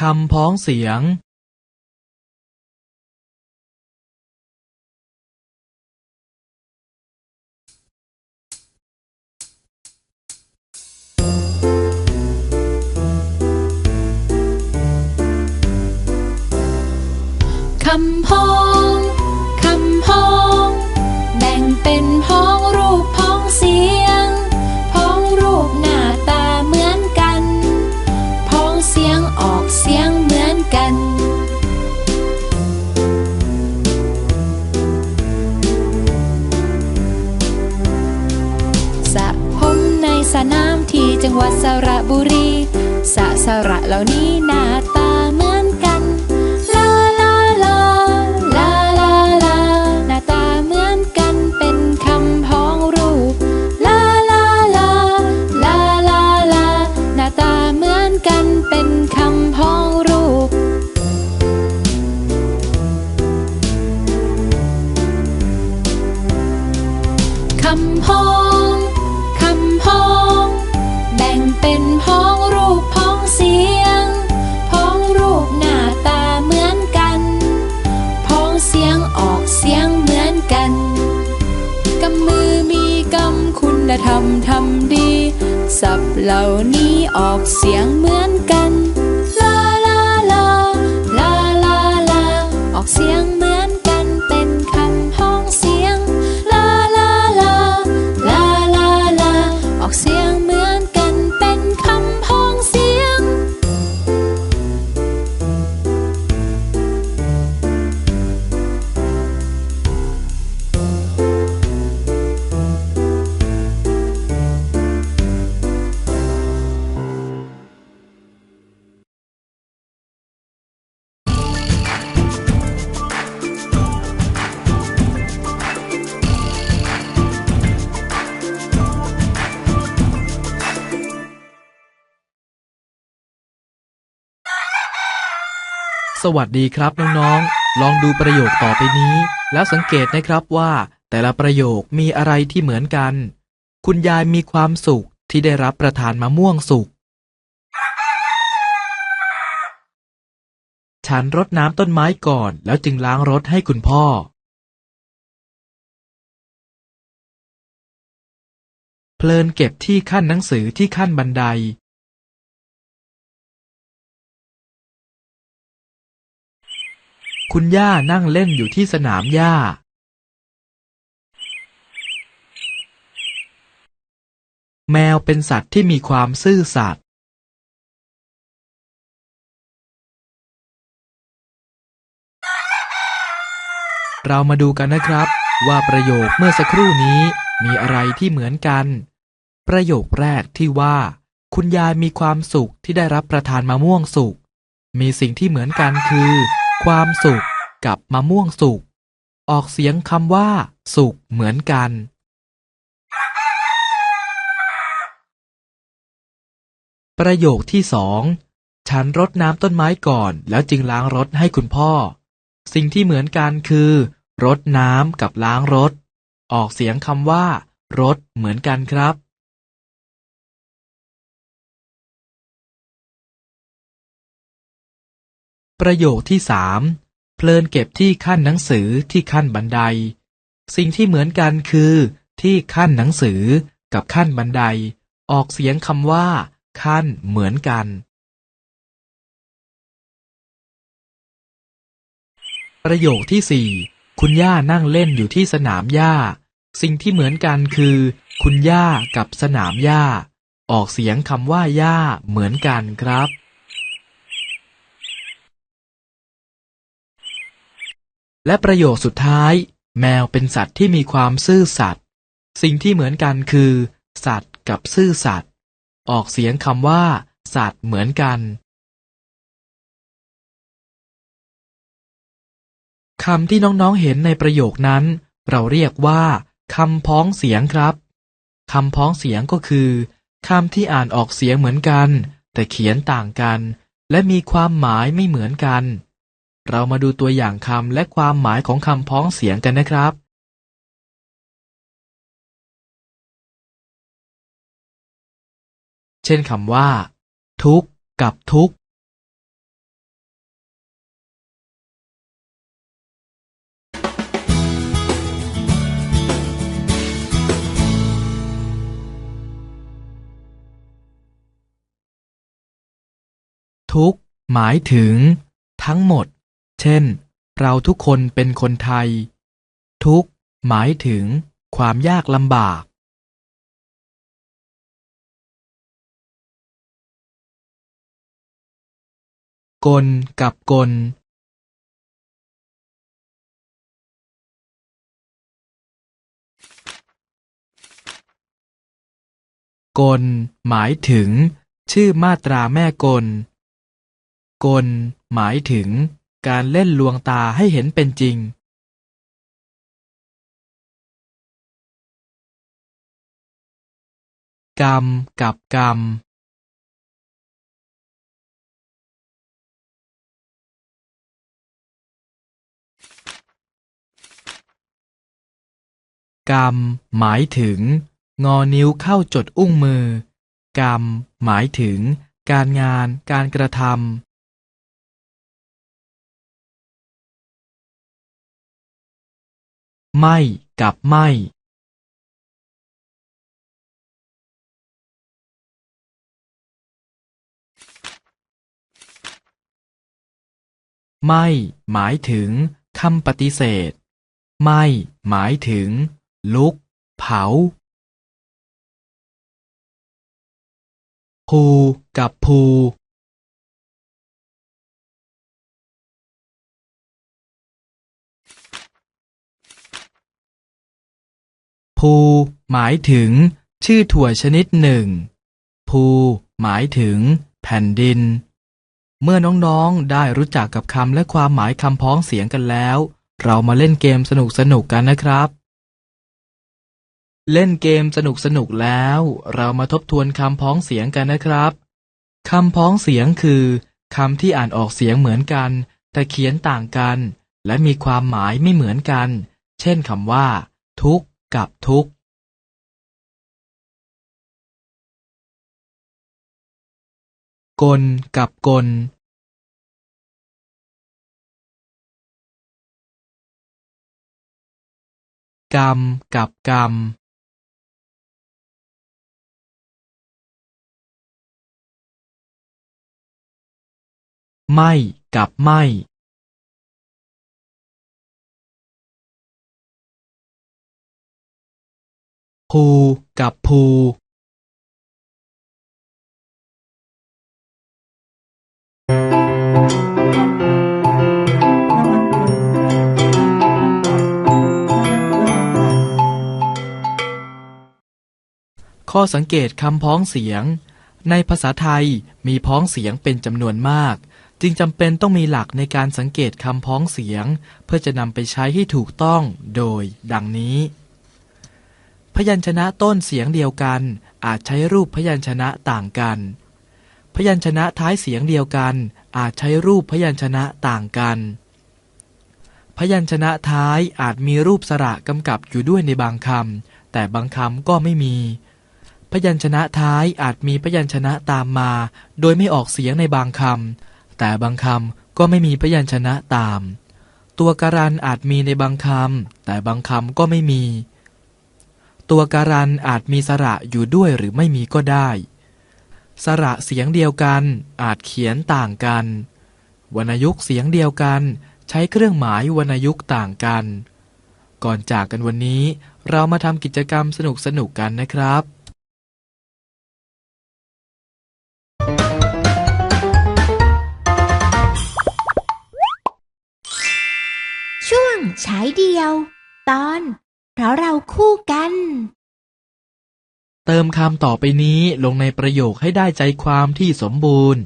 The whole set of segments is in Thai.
คำพ้องเสียง ที่จังหวัดสระบุรีสะสระเหล่านี้นา เหล่านี้ออกเสียง สวัสดีครับน้องๆ ลองดูประโยคต่อไปนี้ แล้วสังเกตนะครับว่า แต่ละประโยคมีอะไรที่เหมือนกัน คุณยายมีความสุขที่ได้รับประทานมะม่วงสุก ฉันรดน้ำต้นไม้ก่อนแล้วจึงล้างรถให้คุณพ่อ เพลินเก็บที่ขั้นหนังสือที่ขั้นบันได คุณย่านั่งเล่นอยู่ที่สนามหญ้า แมวเป็นสัตว์ที่มีความซื่อสัตย์ เรามาดูกันนะครับ ว่าประโยคเมื่อสักครู่นี้มีอะไรที่เหมือนกัน ประโยคแรกที่ว่า คุณยายมีความสุขที่ได้รับประทานมะม่วงสุก มีสิ่งที่เหมือนกันคือ ความสุขกับมะม่วงสุก ออกเสียงคำว่า สุกเหมือนกัน ประโยคที่สองฉันรดน้ำต้นไม้ก่อนแล้วจึงล้างรถให้คุณพ่อ สิ่งที่เหมือนกันคือรดน้ำกับล้างรถ ออกเสียงคำว่า รถเหมือนกันครับ ประโยคที่สามเพลินเก็บที่ขั้นหนังสือที่ขั้นบันได สิ่งที่เหมือนกันคือ ที่ขั้นหนังสือกับขั้นบันได ออกเสียงคำว่า ขั้นเหมือนกัน ประโยคที่สี่คุณย่านั่งเล่นอยู่ที่สนามหญ้า สิ่งที่เหมือนกันคือ คุณย่ากับสนามหญ้า ออกเสียงคำว่าหญ้าเหมือนกันครับ และประโยคสุดท้าย แมวเป็นสัตว์ที่มีความซื่อสัตย์สิ่งที่เหมือนกันคือ สัตว์กับซื่อสัตย์ออกเสียงคำว่า สัตว์เหมือนกันคำที่น้องๆเห็นในประโยคนั้น เราเรียกว่าคำพ้องเสียงครับคำพ้องเสียงก็คือคำที่อ่านออกเสียงเหมือนกัน แต่เขียนต่างกัน และมีความหมายไม่เหมือนกัน เรามาดูตัวอย่างคำและความหมายของคำพ้องเสียงกันนะครับ เช่นคำว่า ทุกกับทุกทุกหมายถึง ทั้งหมด เช่น เราทุกคนเป็นคนไทย ทุกหมายถึงความยากลำบาก กลกับกล กลหมายถึง ชื่อมาตราแม่กล กลหมายถึง การเล่นลวงตาให้เห็นเป็นจริงกรรมกับกรรม กรรม หมายถึง งอนิ้วเข้าจดอุ้งมือ กรรม หมายถึง การงานการกระท ไม่กับไม่ไม่หมายถึงคำปฏิเสธ ไม่หมายถึง ลุก เผาภูกับภู ภูหมายถึง ชื่อถั่วชนิดหนึ่ง ภูหมายถึง แผ่นดิน เมื่อน้องๆได้รู้จักกับคำและความหมายคำพ้องเสียงกันแล้ว เรามาเล่นเกมสนุกๆกันนะครับ เล่นเกมสนุกๆแล้ว เรามาทบทวนคำพ้องเสียงกันนะครับคำพ้องเสียงคือคำที่อ่านออกเสียงเหมือนกัน แต่เขียนต่างกัน และมีความหมายไม่เหมือนกัน เช่นคำว่า ทุก กับทุกข์กลกับกล กรรมกับกรรม ไม่กับไม่ ภูกับภูข้อสังเกตคำพ้องเสียง ในภาษาไทยมีพ้องเสียงเป็นจำนวนมาก จึงจำเป็นต้องมีหลักในการสังเกตคำพ้องเสียง เพื่อจะนำไปใช้ให้ถูกต้องโดย ดังนี้ พยัญชนะต้นเสียงเดียวกัน อาจใช้รูปพยัญชนะต่างกัน พยัญชนะท้ายเสียงเดียวกัน อาจใช้รูปพยัญชนะต่างกัน พยัญชนะท้ายอาจมีรูปสระกำกับอยู่ด้วยในบางคำแต่บางคำก็ไม่มี พยัญชนะท้ายอาจมีพยัญชนะตามมา โดยไม่ออกเสียงในบางคำแต่บางคำก็ไม่มีพยัญชนะตาม ตัวการันอาจมีในบางคำแต่บางคำก็ไม่มี ตัวการันอาจมีสระอยู่ด้วยหรือไม่มีก็ได้ สระเสียงเดียวกันอาจเขียนต่างกัน วรรณยุกเสียงเดียวกันใช้เครื่องหมายวรรณยุกต่างกัน ก่อนจากกันวันนี้เรามาทำกิจกรรมสนุกๆกันนะครับช่วงฉายเดียว ตอน ราะเราคู่กัน เติมคำต่อไปนี้ลงในประโยคให้ได้ใจความที่สมบูรณ์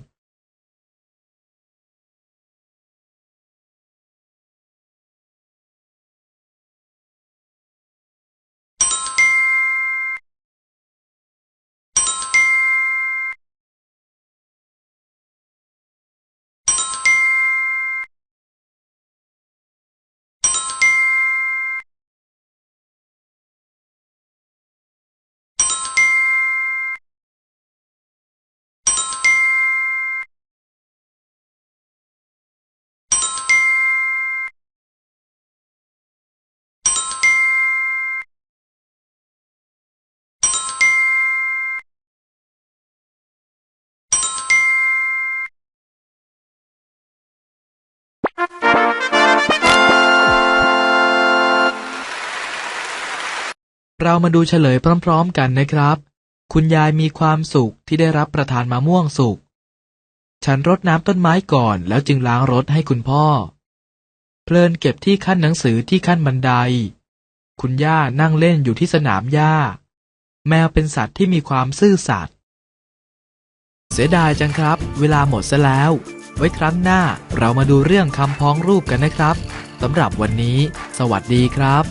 เรามาดูเฉลยพร้อมๆกันนะครับ คุณยายมีความสุขที่ได้รับประทานมะม่วงสุก ฉันรดน้ำต้นไม้ก่อนแล้วจึงล้างรถให้คุณพ่อ เพลินเก็บที่ขั้นหนังสือที่ขั้นบันได คุณย่านั่งเล่นอยู่ที่สนามหญ้า แมวเป็นสัตว์ที่มีความซื่อสัตย์ เสียดายจังครับ เวลาหมดซะแล้ว ไว้ครั้งหน้าเรามาดูเรื่องคำพ้องรูปกันนะครับสำหรับวันนี้ สวัสดีครับ